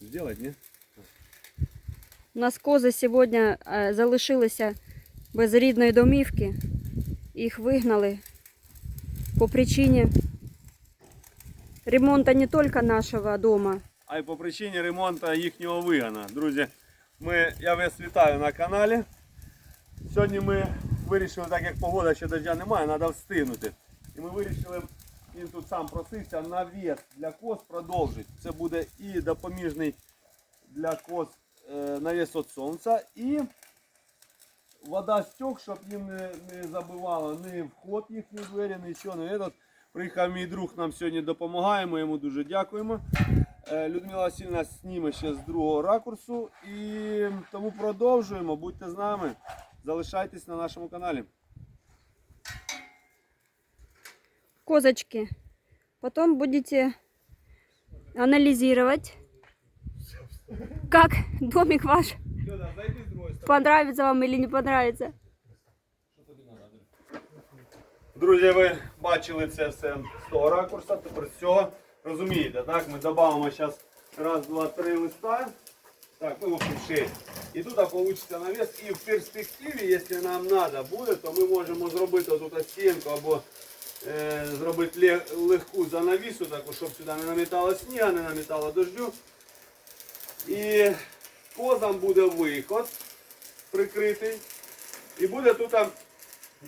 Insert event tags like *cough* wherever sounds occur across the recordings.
Сделать, ні? У нас кози сьогодні е, залишилися без рідної домівки. Їх вигнали по причині ремонту не тільки нашого дому, А й по причині ремонту їхнього вигана. Друзі, ми, я вас вітаю на каналі. Сьогодні ми вирішили, так як погода ще дождя немає, треба встигнути. І ми вирішили, він тут сам просився, навіс для коз продовжити. Це буде і допоміжний для коз е, навіс від сонця, і вода стік, щоб їм не, не забивала ні вход їхні двері, нічого. Не этот. Приїхав мій друг, нам сьогодні допомагає, ми йому дуже дякуємо. Е, Людмила Васильівна зніме ще з другого ракурсу. І тому продовжуємо. Будьте з нами. Залишайтесь на нашому каналі. козочки. Потом будете анализировать, как домик ваш понравится вам или не понравится. Друзі, ви бачили це все з того ракурсу, тепер з цього. Розумієте, так? Ми додамо зараз раз, два, три листа. Так, ну, в общем, шесть. І тут вийде навіс. І в перспективі, якщо нам треба буде, то ми можемо зробити тут стінку або е, зробити легку занавісу, таку, щоб сюди не намітало сніга, не намітало дождю. І козам буде виход прикритий. І буде тут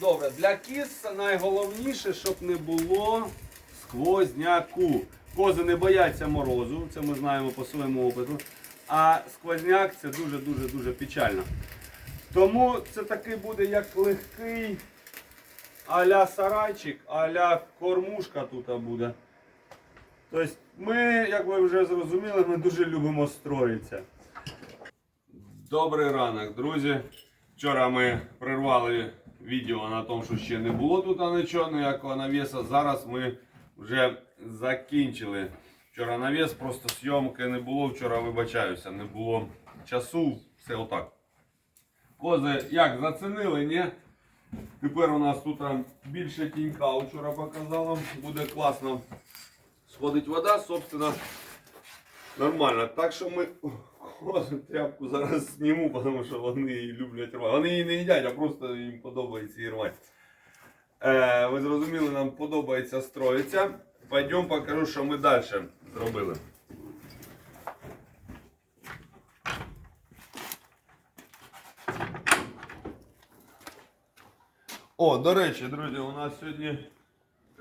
Добре, для кіз найголовніше, щоб не було сквозняку. Кози не бояться морозу, це ми знаємо по своєму опиту. А сквозняк це дуже-дуже дуже печально. Тому це такий буде як легкий а-ля сарайчик, а-ля кормушка тут буде. Тобто ми, як ви вже зрозуміли, ми дуже любимо строїтися. Добрий ранок, друзі. Вчора ми прервали відео на тому, що ще не було тут нічого, ніякого навіса. Зараз ми вже закінчили. Вчора навіс, просто зйомки не було. Вчора вибачаюся, не було часу. Все отак. Кози як зацінили, ні? Тепер у нас тут більше тінька вчора показала. Буде класно сходить вода, собственно, нормально. Так що ми кожну тряпку зараз зніму, тому що вони її люблять рвати. Вони її не їдять, а просто їм подобається її рвати. Е, ви зрозуміли, нам подобається строїться. Пойдемо покажу, що ми далі зробили. О, до речі, друзі, у нас сьогодні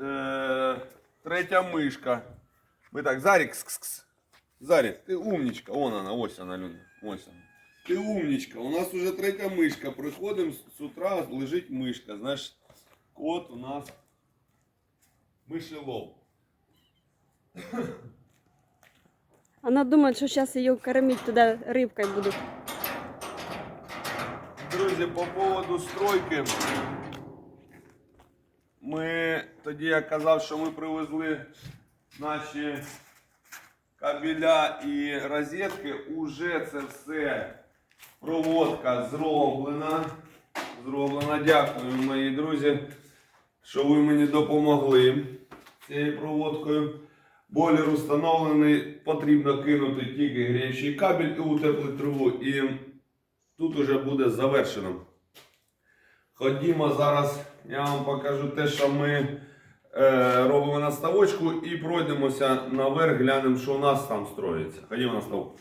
е, третя мишка. Ми так, Зарік, кс-кс. Зарік, ти умнічка. Вон вона, ось вона, Люда. Ось вона. Ти умнічка. У нас вже третя мишка. Приходимо з з утра, лежить мишка. Знаєш, кот у нас мишелов. Она думает, что сейчас ее кормить туда рыбкой будут. Друзі, по поводу стройки. Ми тоді я казав, що ми привезли наші кабеля і розетки. Уже це все проводка зроблена. Зроблена. Дякую, мої друзі, що ви мені допомогли цією проводкою. Бойлер встановлений, потрібно кинути тільки гріючий кабель і утеплити трубу. І тут уже буде завершено. Ходімо зараз, я вам покажу те, що ми е, робимо на ставочку і пройдемося наверх, глянемо, що у нас там строїться. Ходімо на ставок.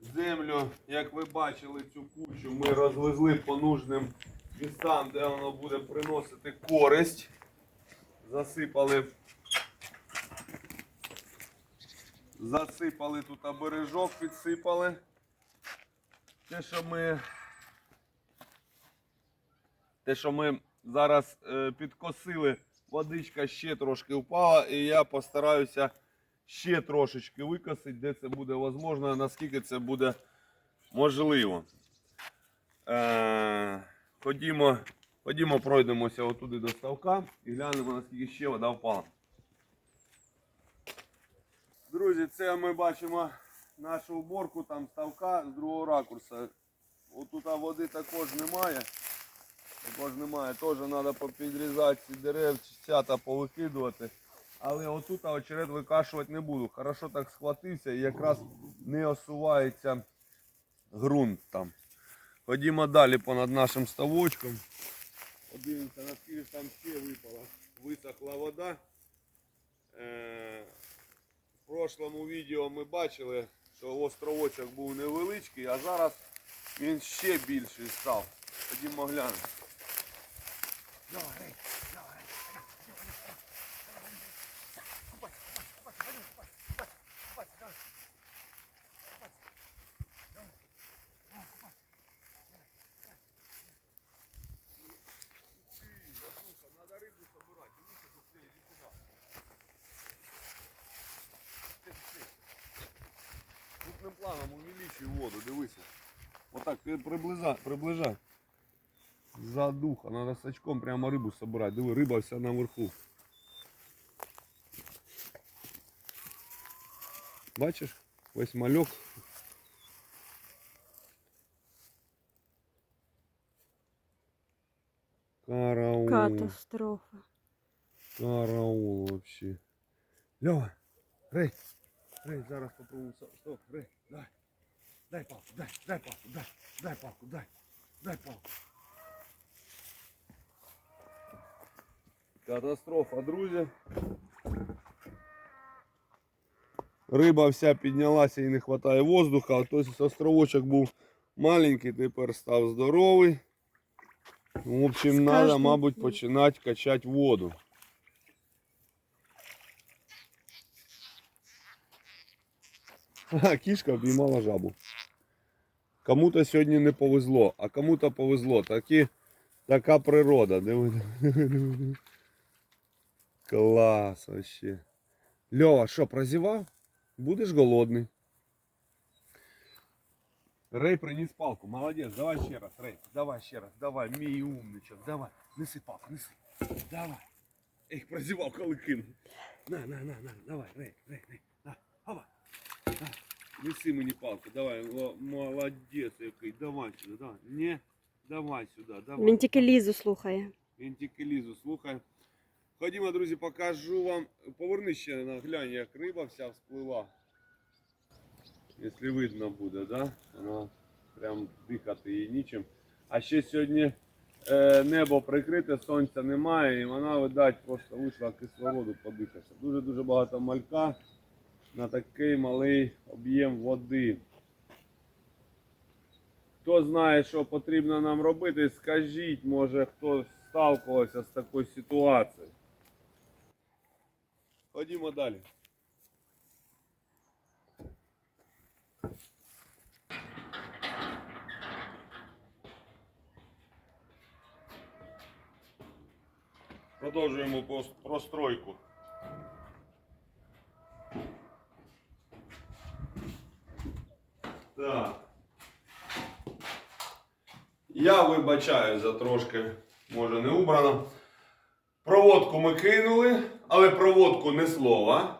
Землю, як ви бачили, цю кучу ми розвезли по нужним містам, де воно буде приносити користь. Засипали Засипали тут обережок, підсипали. Те, що ми, те, що ми зараз е, підкосили, водичка ще трошки впала, і я постараюся ще трошечки викосити, де це буде можливо, наскільки це буде можливо. Е, ходімо, ходімо, пройдемося отуди до ставка і глянемо, наскільки ще вода впала. Друзі, це ми бачимо нашу уборку там ставка з другого ракурсу. Отут води також немає. Також немає, теж треба попідрізати ці деревцята, повикидувати. Але отут очеред викашувати не буду. Хорошо так схватився і якраз не осувається ґрунт там. Ходімо далі понад нашим ставочком. Подивимося, наскільки там ще випала. Висохла вода. В прошлому відео ми бачили, що островочок був невеличкий, а зараз він ще більший став. Ходімо глянемо. Отак, ти приближай, приближай. За духа, надо с очком прямо рибу собирать. Диви, риба вся наверху. Бачиш? Ось мальок. Караул. Катастрофа. Караул вообще. Лёва, Рей, Рей, зараз попробуем. Стоп, Рей, дай. Дай палку, дай, дай палку, дай, дай палку, дай, дай палку. Катастрофа, друзі. Риба вся піднялася і не вистачає воздуха, а той островочок був маленький, тепер став здоровий. В общем, З треба, кожним мабуть, днем. починати качати воду. *laughs* Ха, кішка обіймала жабу. Кому-то сьогодні не повезло, а кому-то повезло. Такі, така природа. Диви, диви, диви, диви, диви. Клас вообще. Льова, що, прозівав? Будеш голодний. Рей приніс палку. Молодець, давай ще раз, Рей. Давай ще раз, давай, мій умничок, давай. Неси палку, неси. Давай. Ех, прозівав, коли кинув. На, на, на, на, давай, Рей, Рей, Рей. На, хава. Неси мені палку, давай, О, молодець який, давай сюди, давай. Не, давай сюди, давай. Він тільки лізу слухає. Він тільки лізу, слухай. Ходімо, друзі, покажу вам. Поверни ще на глянь, як риба вся всплила. Якщо видно буде, да? Вона прям дихати їй нічим. А ще сьогодні е, небо прикрите, сонця немає, і вона, видать, просто вийшла кислороду подихатися. Дуже-дуже багато малька на такий малий об'єм води. Хто знає, що потрібно нам робити, скажіть, може хто сталкувався з такою ситуацією. Ходімо далі. Продовжуємо простройку. Так. Я вибачаю за трошки, може не убрано. Проводку ми кинули, але проводку не слова.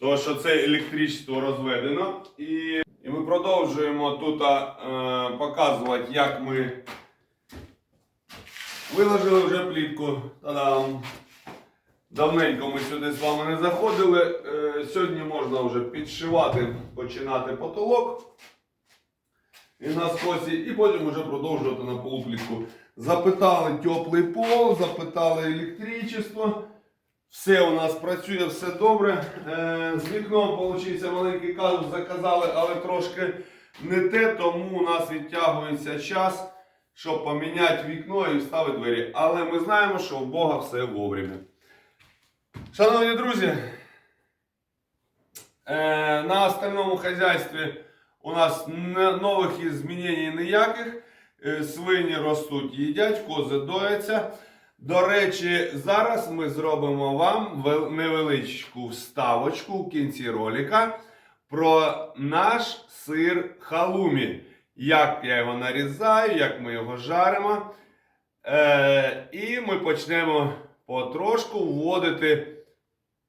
Тому що це електричество розведено. І, і ми продовжуємо тут е, показувати, як ми виложили вже плітку. Та-дам! Давненько ми сюди з вами не заходили. Е, сьогодні можна вже підшивати, починати потолок. І на скосі, і потім вже продовжувати на полуплітку. Запитали теплий пол, запитали електричество. Все у нас працює, все добре. Е, з вікном получився маленький казус, заказали, але трошки не те, тому у нас відтягується час, щоб поміняти вікно і вставити двері. Але ми знаємо, що у Бога все вовремя. Шановні друзі, е, на остальному хазяйстві у нас нових змінень ніяких. Е, Свині ростуть, їдять, кози дояться. До речі, зараз ми зробимо вам невеличку вставочку в кінці ролика про наш сир халумі. Як я його нарізаю, як ми його жаримо. Е, і ми почнемо потрошку вводити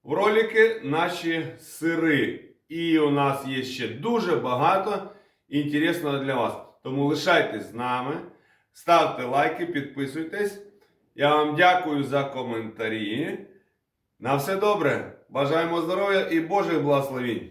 в ролики наші сири. І у нас є ще дуже багато інтересного для вас. Тому лишайтесь з нами. ставте лайки, підписуйтесь. Я вам дякую за коментарі. На все добре. Бажаємо здоров'я і Божих благословінь.